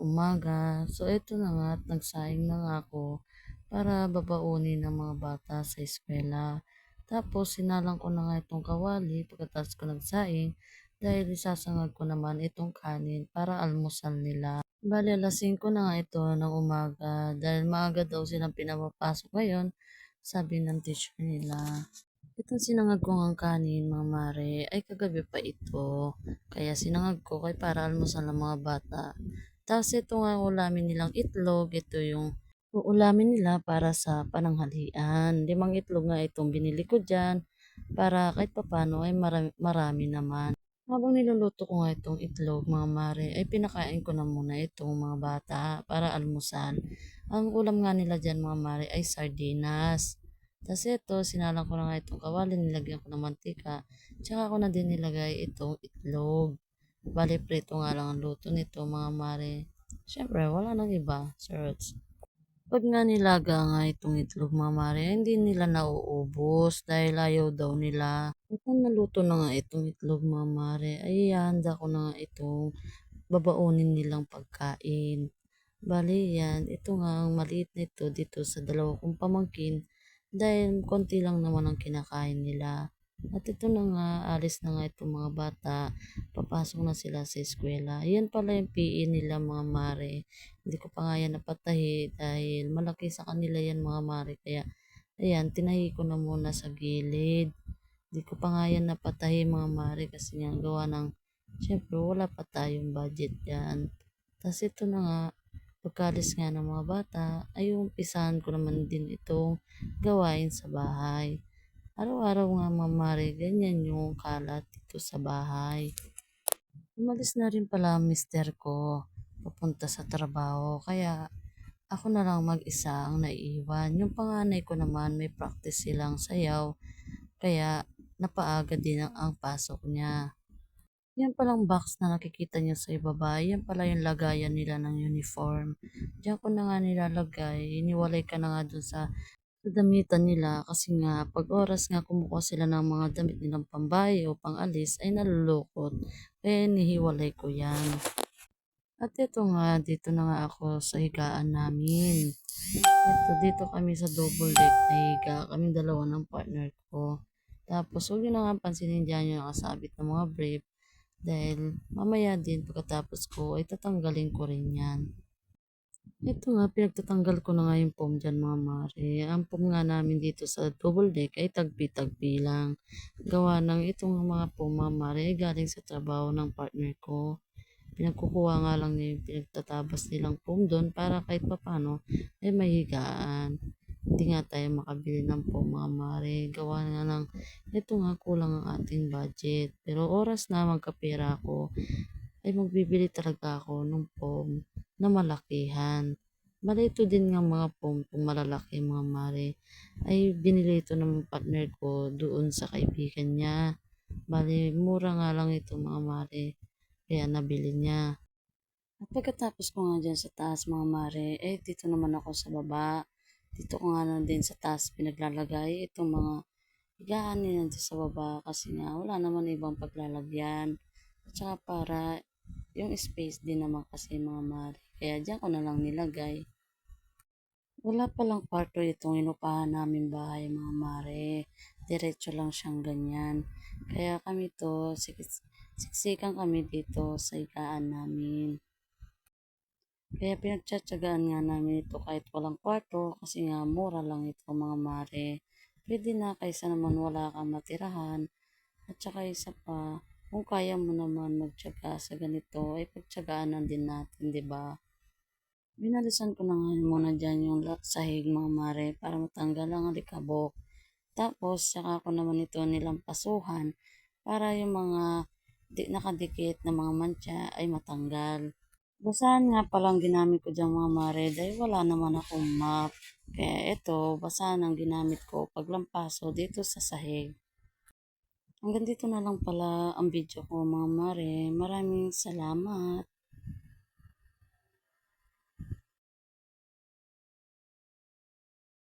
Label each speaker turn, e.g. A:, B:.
A: umaga. So, eto na nga at nagsaing na nga ako para babaunin ng mga bata sa eskwela. Tapos, sinalang ko na nga itong kawali pagkatapos ko nagsaing dahil isasangag ko naman itong kanin para almusal nila. Bale, alas 5 na nga ito ng umaga dahil maaga daw silang pinapapasok ngayon, sabi ng teacher nila. Itong sinangag ko ng kanin, mga mare, ay kagabi pa ito. Kaya sinangag ko kay para almusal ng mga bata. Tapos ito nga ulamin nilang itlog, ito yung uulamin nila para sa pananghalian. Limang itlog nga itong binili ko dyan para kahit papano ay marami, marami naman. Habang niluluto ko nga itong itlog, mga mare, ay pinakain ko na muna itong mga bata para almusal. Ang ulam nga nila dyan, mga mare, ay sardinas. Tapos ito, sinalang ko na nga itong kawali, nilagyan ko ng mantika. Tsaka ko na din nilagay itong itlog. Bali, prito nga lang ang luto nito, mga mare. Siyempre, wala nang iba, search. Pag nga nilaga nga itong itlog, mga mare, hindi nila nauubos dahil ayaw daw nila. At nang naluto na nga itong itlog, mga mare, ay ihanda ko na nga itong babaunin nilang pagkain. Bali yan, ito nga ang maliit na ito dito sa dalawa kong pamangkin dahil konti lang naman ang kinakain nila. At ito na nga, alis na nga itong mga bata, papasok na sila sa eskwela. Yan pala yung PE nila mga mare. Hindi ko pa nga yan napatahi dahil malaki sa kanila yan mga mare. Kaya, ayan, tinahi ko na muna sa gilid. Hindi ko pa nga yan napatahi mga mare kasi nga gawa ng, syempre wala pa tayong budget yan. Tapos ito na nga, pagkalis nga ng mga bata, ay umpisahan ko naman din itong gawain sa bahay. Araw-araw nga mamari, ganyan yung kalat dito sa bahay. Umalis na rin pala ang mister ko papunta sa trabaho. Kaya ako na lang mag-isa ang naiiwan. Yung panganay ko naman may practice silang sayaw. Kaya napaaga din ang, ang pasok niya. Yan palang box na nakikita niyo sa ibaba. Yan pala yung lagayan nila ng uniform. Diyan ko na nga nilalagay. Iniwalay ka na nga dun sa damitan nila kasi nga pag oras nga kumukuha sila ng mga damit nilang pambahay o pangalis ay nalulukot. Kaya nihiwalay ko yan. At ito nga, dito na nga ako sa higaan namin. Ito, dito kami sa double deck na higa. Kami dalawa ng partner ko. Tapos, huwag nyo na nga pansinin dyan yung nakasabit ng mga brief. Dahil mamaya din pagkatapos ko ay tatanggalin ko rin yan. Ito nga, pinagtatanggal ko na nga yung foam dyan mga mare. Ang foam nga namin dito sa double deck ay tagpi-tagpi lang. Gawa ng itong mga foam mga mare ay galing sa trabaho ng partner ko. Pinagkukuha nga lang niya yung pinagtatabas nilang foam doon para kahit papano ay mahigaan. Hindi nga tayo makabili ng foam mga mare. Gawa nga ng ito nga kulang ang ating budget. Pero oras na magkapera ako ay magbibili talaga ako ng foam na malakihan. Bali ito din nga mga foam kung malalaki mga mare. Ay binili ito ng partner ko doon sa kaibigan niya. Bali mura nga lang ito mga mare. Kaya nabili niya. At pagkatapos ko nga dyan sa taas mga mare, eh dito naman ako sa baba. Dito ko nga na din sa taas pinaglalagay itong mga higaan nila sa baba kasi nga wala naman ibang paglalagyan. At saka para yung space din naman kasi mga mare. Kaya dyan ko na lang nilagay. Wala palang kwarto itong inupahan namin bahay mga mare. Diretso lang siyang ganyan. Kaya kami to, siks- siksikan kami dito sa higaan namin. Kaya pinagtsatsagaan nga namin ito kahit walang kwarto kasi nga mura lang ito mga mare. Pwede na kaysa naman wala kang matirahan. At saka isa pa, kung kaya mo naman magtyaga sa ganito, ay pagtyagaan na din natin, di ba? Binalisan ko na nga muna dyan yung sahig mga mare para matanggal ang alikabok. Tapos, saka ko naman ito nilampasuhan para yung mga di nakadikit na mga mantsa ay matanggal. Basahan nga palang ginamit ko dyan mga mare dahil wala naman akong map. Kaya ito, basahan ang ginamit ko paglampaso dito sa sahig. Hanggang dito na lang pala ang video ko mga mare. Maraming salamat.